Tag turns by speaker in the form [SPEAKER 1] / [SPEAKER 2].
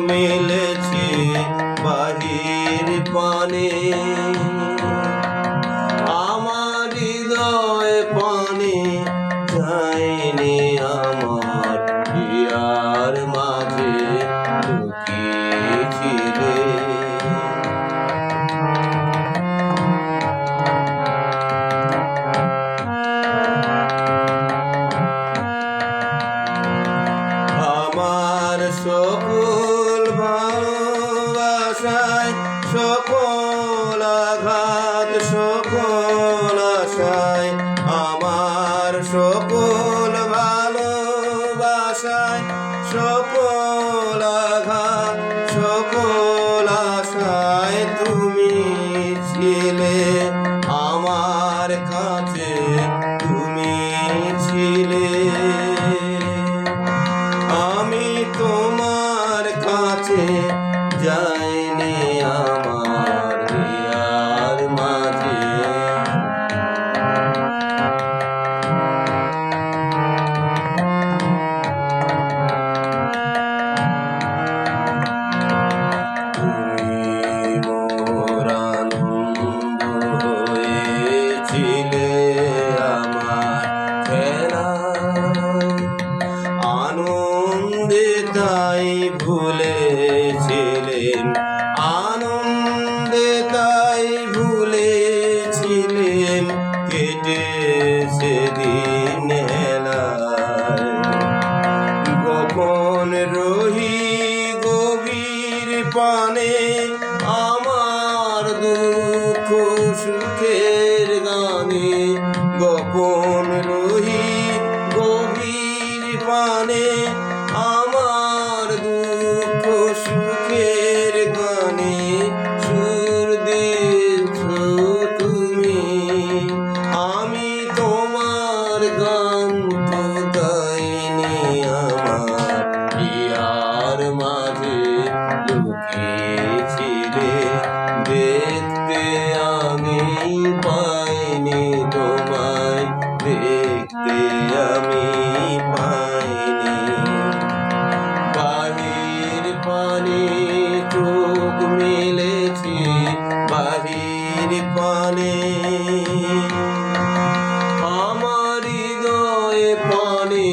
[SPEAKER 1] মেলেছে বাহির পানে। আশায় আমার সকল ভালোবাসায়, সকল আঘাত, সকল আশায় তুমি ছিলে আমার কাছে, তুমি ছিলে। আমি তোমার কাছে যাইনি আনন্দে তাই ভুলেছিলেন, কেটে সেদিন গোপন রহি গভীর পানে আমার দুঃখ সুখের গানে গোপন রহি আমি পাইনি তোমায়, দেখতে আমি পাইনি। বাহির পানে চোখ মেলেছি, বাহির পানে। আমার হৃদয়ে পানে